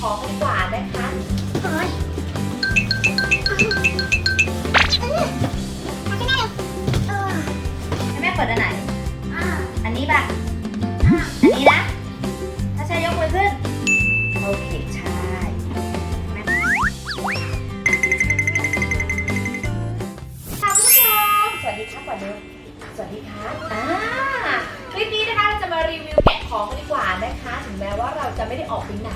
ของกันดีกว่านะคะโอ้ยเออมาข้างหน้าเร็วเออให้แม่เปิดอันไหน อ่าอันนี้ป่ะอ่าอันนี้นะ ถ้าใช่ยกมือขึ้น โอเค ไม่ได้ออกไปไหน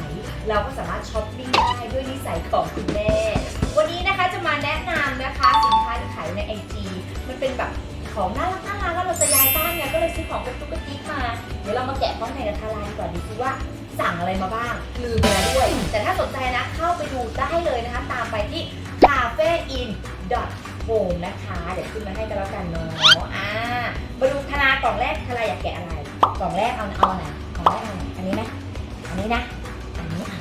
เราก็สามารถช้อปปิ้งได้ด้วยนิสัยของคุณแม่ วันนี้นะคะจะมาแนะนำนะคะสินค้าที่ขายในไอจีมันเป็นแบบของน่ารักน่ารักแล้วเราจะย้ายบ้านไงก็เลยซื้อของเป็นตุ๊กติ๊กมา เดี๋ยวเรามาแกะพร้อมในกระทาลายกว่าดูซิว่าสั่งอะไรมาบ้างลืมไปแล้วด้วย แต่ถ้าสนใจนะเข้าไปดูได้เลยนะคะ ตามไปที่ cafein home นะคะ เดี๋ยวขึ้นมาให้กันแล้วกันเนาะอ่ามาดูธนากล่องแรกธนาอยากแกะอะไร กล่องแรกเอาเอาไหนก นี้นะ อันนี้อะ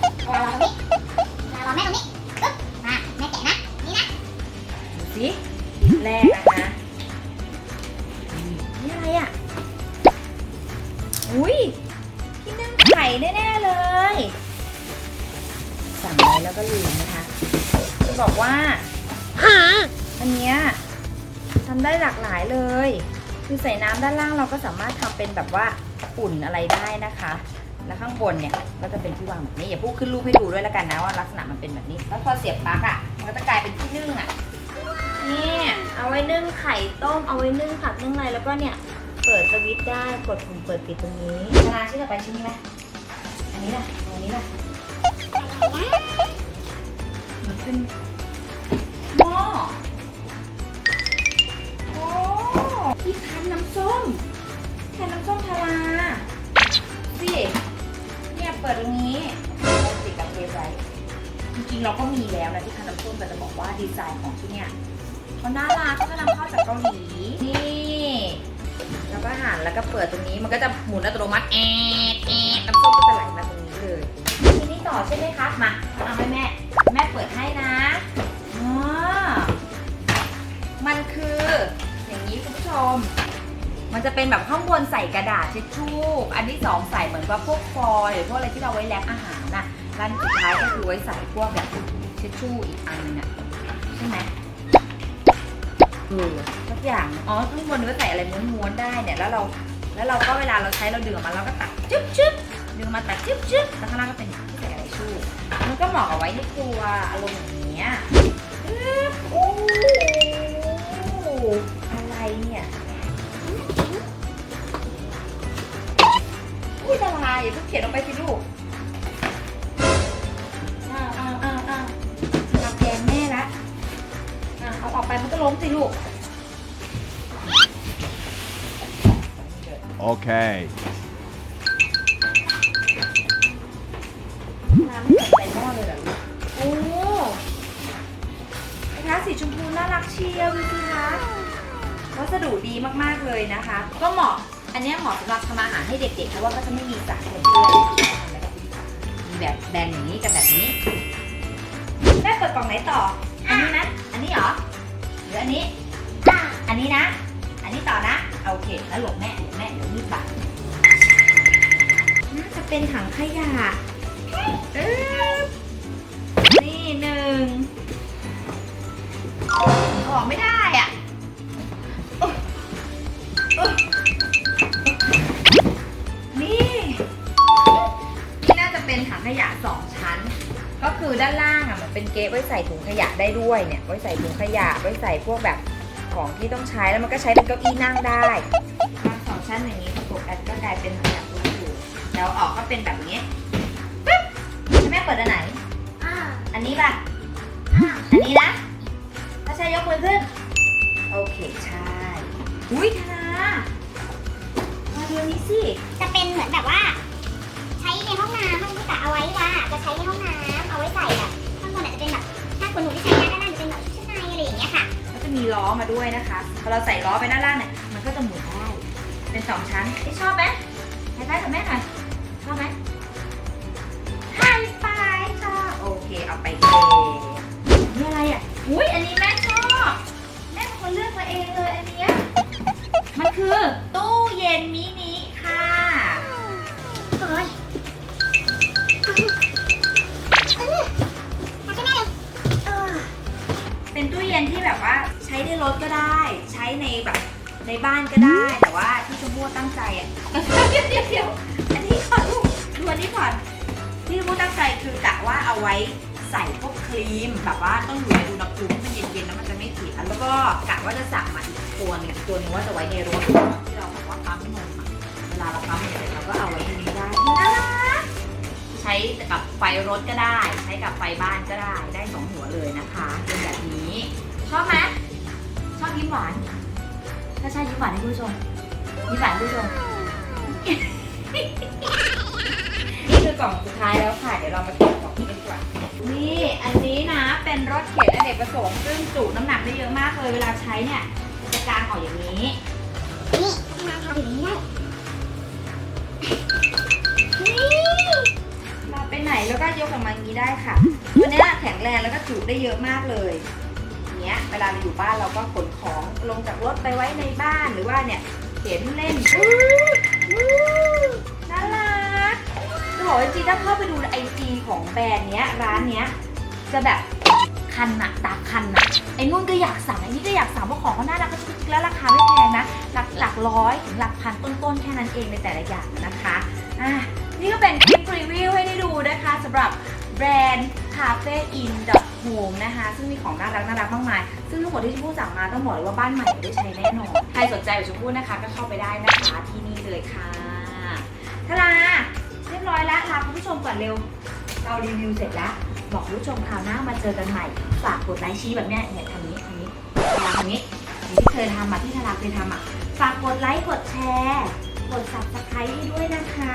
โอเคเรารอตรงนี้เรารอแม่ตรงนี้ปึ๊บมาแม่แกะนะ นี่นะ ดูสิแรกนะคะนี่อะไรอะ อุ้ยที่นึ่งไข่แน่ๆเลย สั่งไว้แล้วก็ลืมนะคะ จะบอกว่าอันเนี้ยทำได้หลากหลายเลย คือใส่น้ำด้านล่างเราก็สามารถทำเป็นแบบว่าอุ่นอะไรได้นะคะ แล้วข้างบนเนี่ยก็จะเป็นที่วางแบบนี้อย่าพูดขึ้นรูปให้ดูด้วยแล้วกันนะว่าลักษณะมันเป็นแบบนี้ แล้วพอเสียบปลั๊กอะมันก็จะกลายเป็นที่นึ่งอะนี่เอาไว้นึ่งไข่ต้มเอาไว้นึ่งผักนึ่งอะไรแล้วก็เนี่ยเปิดสวิตช์ได้กดปุ่มเปิดปิดตรงนี้นานาชิ้นต่อไปชิ้นนี้ไหมอันนี้นะเอาอันนี้นะมันเป็นหม้อโอ้ที่คั้นน้ำส้มคั้นน้ำส้มทารา ริงๆเราก็มีแล้วนะที่คันน้ำส้มแต่จะบอกว่าดีไซน์ของที่เนี่ยเขาน่ารักเขากำเข้าจากเกาหลีนี่แล้วก็หันแล้วก็เปิดตรงนี้มันก็จะหมุนอัตโนมัติแอดแอดน้ำส้มก็จะไหลมาตรงนี้เลยทีนี้ต่อใช่ไหมคะมาเอาให้แม่ แม่เปิดให้นะอ๋อมันคืออย่างนี้คุณผู้ชม มันจะเป็นแบบข้างบนใส่กระดาษทิชชู่อันที่สองใส่เหมือนว่าพวกฟอยล์หรือพวกอะไรที่เราไว้แรปอาหารน่ะ ร้านสุดท้ายก็คือไว้ใส่พวกแบบทิชชู่อีกอันนึงอะใช่ไหมเออทุกอย่างอ๋อข้างบนก็ใส่อะไรม้วนๆได้เนี่ยแล้วเรา แล้วเราก็เวลาเราใช้เราดึงออกมาเราก็ตัดจึ๊บจึ๊บดึงออกมาตัดจึ๊บจึ๊บแล้วข้างล่างก็เป็นที่ใส่อะไรชู่มันก็เหมาะเอาไว้ในครัวอารมณ์อย่างเงี้ยอึ๊บโอ้อะไรเนี่ยอุ้ยละลายอย่าเพิ่งเขียนลงไปสิลูก ล้มสิลูก Okay. น้ำไม่ใส่หม้อเลยเหรอลูกโอ้กระทะสีชมพูน่ารักเชียวดูสิคะวัสดุดีมากๆเลยนะคะ ก็เหมาะ อันเนี้ยเหมาะสำหรับทำอาหารให้เด็กๆ เพราะว่าก็จะไม่มีสารปนเปื้อนมีแบบแบนอย่างนี้กับแบบนี้ แม่เปิดกล่องไหนต่อ อันนี้นะ อันนี้เหรอ หรืออันนี้อ่าอันนี้นะ อันนี้ต่อนะ โอเค แล้วหลบแม่หลบแม่เดี๋ยวมีดบาดน่าจะเป็นถังขยะเอ๊บนี่หนึ่งออกไม่ได้อะนี่ นี่น่าจะเป็นถังขยะสองชั้น ก็คือด้านล่างอะมันเป็นเกะไว้ใส่ถุงขยะได้ด้วยเนี่ยไว้ใส่ถุงขยะไว้ใส่พวกแบบของที่ต้องใช้แล้วมันก็ใช้เป็นเก้าอี้นั่งได้มาสองชั้นอย่างนี้ประกบกันก็กลายเป็นเหมือนแบบรูปอยู่แล้วออกก็เป็นแบบนี้ปึ๊บให้แม่เปิดอันไหน อ่าอันนี้ป่ะอ่าอันนี้นะถ้าใช้ยกมือขึ้น โอเคใช่อุ้ยธนามาดูนี้สิ จะเป็นเหมือนแบบว่า ในห้องน้ำมันแต่เอาไว้ว่าจะใช้ในห้องน้ำเอาไว้ใส่แบบข้างบนอาจจะเป็นแบบถ้าคนหนูที่ใช้ได้ด้านล่างจะเป็นแบบชุดชั้นในอะไรอย่างเงี้ยค่ะก็จะมีล้อมาด้วยนะคะพอเราใส่ล้อไปด้านล่างเนี่ยมันก็จะหมุนได้เป็นสองชั้นที่ชอบไหมให้ได้กับแม่หน่อยชอบไหมไฮไฟชอบโอเคเอาไปเลยนี่อะไรอะอุ้ยอันนี้แม่ชอบแม่เป็นคนเลือกมาเองเลยอันเนี้ยมันคือ ใช้ในแบบในบ้านก็ได้ แต่ว่าที่ชมพู่ตั้งใจอะ เดี๋ยวเดี๋ยวเดี๋ยวอันนี้ก่อนลูกดูอันนี้ก่อนที่ชมพู่ตั้งใจคือกะว่าเอาไว้ใส่พวกครีมแบบว่าต้องอยู่ในอุณหภูมิที่มันเย็นๆแล้วมันจะไม่เสียแล้วก็กะว่าจะสั่งมาอีกตัวหนึงตัวนึงว่าจะไว้ในรถที่เราบอกว่าปั๊มนมอะเวลาเราปั๊มนมเสร็จเราก็เอาไว้ในนี้ได้น่ารักใช้กับไฟรถก็ได้ ใช้กับไฟบ้านก็ได้ได้สองหัวเลยนะคะเป็นแบบนี้ชอบไหม ยิ้มหวานถ้าใช่ยิ้มหวานให้คุณผู้ชมยิ้มหวานให้คุณผู้ชม นี่คือกล่องสุดท้ายแล้วค่ะ เดี๋ยวเรามาแกะกล่องนี้กันดีกว่า นี่อันนี้นะเป็นรถเข็นอเนกประสงค์ซึ่งจุน้ำหนักได้เยอะมากเลยเวลาใช้เนี่ยจะกางออกอย่างนี้ นี่มาทำอย่างนี้ได้เราไปไหนแล้วก็ยกออกมาอย่างนี้ได้ค่ะตัวเนี้ยแข็งแรงแล้วก็จุได้เยอะมากเลยอย่าง เวลาเราอยู่บ้านเราก็ขนของลงจากรถไปไว้ในบ้านหรือว่าเนี่ยเข็นเล่นน่ารักจะบอกว่าจริงๆถ้าเข้าไปดูไอจีของแบรนด์เนี้ยร้านเนี้ยจะแบบคันอะตาคันอะไอ้นุ่นก็อยากสั่งไอ้นี่ก็อยากสั่งเพราะของเขาน่ารักก็ชุดแล้วราคาไม่แพงนะ หลักหลักร้อยถึงหลักพันต้นๆแค่นั้นเองในแต่ละอย่างนะคะอะนี่ก็เป็นคลิปรีวิวให้ได้ดูนะคะสำหรับแบรนด์ Cafe in Home นะคะ ซึ่งมีของน่ารักน่ารักมากมาย ซึ่งทั้งหมดที่ชมพู่สั่งมาต้องบอกเลยว่าบ้านใหม่ได้ใช้แน่นอน ใครสนใจแบบชมพู่นะคะ ก็เข้าไปได้นะคะที่นี่เลยค่ะทาราเรียบร้อยแล้วลาคุณผู้ชมก่อนเร็ว เรารีวิวเสร็จแล้ว บอกคุณผู้ชมคราวหน้ามาเจอกันใหม่ ฝากกดไลค์ชี้แบบเนี้ยเนี่ยทำนี้ทำนี้ทำนี้ที่เคยทำมาที่ทาราเคยทำอะ ฝากกดไลค์กดแชร์กด subscribe ให้ด้วยนะคะ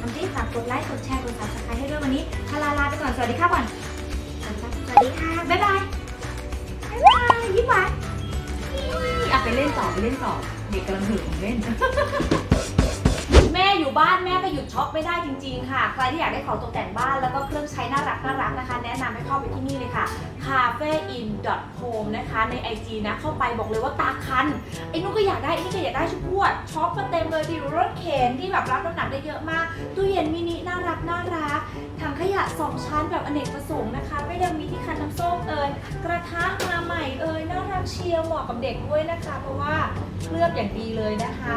ทำที่ฝากกดไลค์กดแชร์กด subscribe ให้ด้วยวันนี้ทาราลาไปก่อนสวัสดีค่ะก่อน วัสดีค่ะ บ๊ายบาย บ๊ายบายยิ้มหวานอะไปเล่นต่อไปเล่นต่อ เด็กกำลังหิวของเล่น แม่อยู่บ้านแม่ก็หยุดช็อปไม่ได้จริง ๆ ค่ะ ใครที่อยากได้ของตกแต่งบ้านแล้วก็เครื่องใช้น่ารักน่ารักนะคะ แนะนำให้เข้าไปที่นี่เลยค่ะ cafein.home นะคะ ใน IG นะ เข้าไปบอกเลยว่าตาคัน อ้นุ่นก็อยากได้ไอ้นี่ก็อยากได้ชุดพวดช็อปมาเต็มเลยที่รถเข็นที่แบบรับน้ำหนักได้เยอะมากตู้เย็นมินิน่ารักน่ารักถังขยะ2ชั้นแบบอเนกประสงค์นะคะไม่ได้มีที่คันน้ำส้มเอ่ยกระทะมาใหม่เอ่ยน่ารักเชียร์เหมาะกับเด็กด้วยนะคะ เพราะว่าเคลือบอย่างดีเลยนะคะ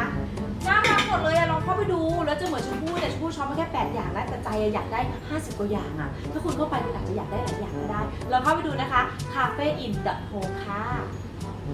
น่ารักหมดเลยอะลองเข้าไปดูแล้วจะเหมือนชมพู่แต่ชมพู่ช็อปมาแค่ 8 อย่างแล้วแต่ใจอยากได้ 50 กว่าอย่างอะถ้าคุณเข้าไปคุณอาจจะอยากได้หลายอย่างก็ได้ลองเข้าไปดูนะคะ cafe in the home ค่ะ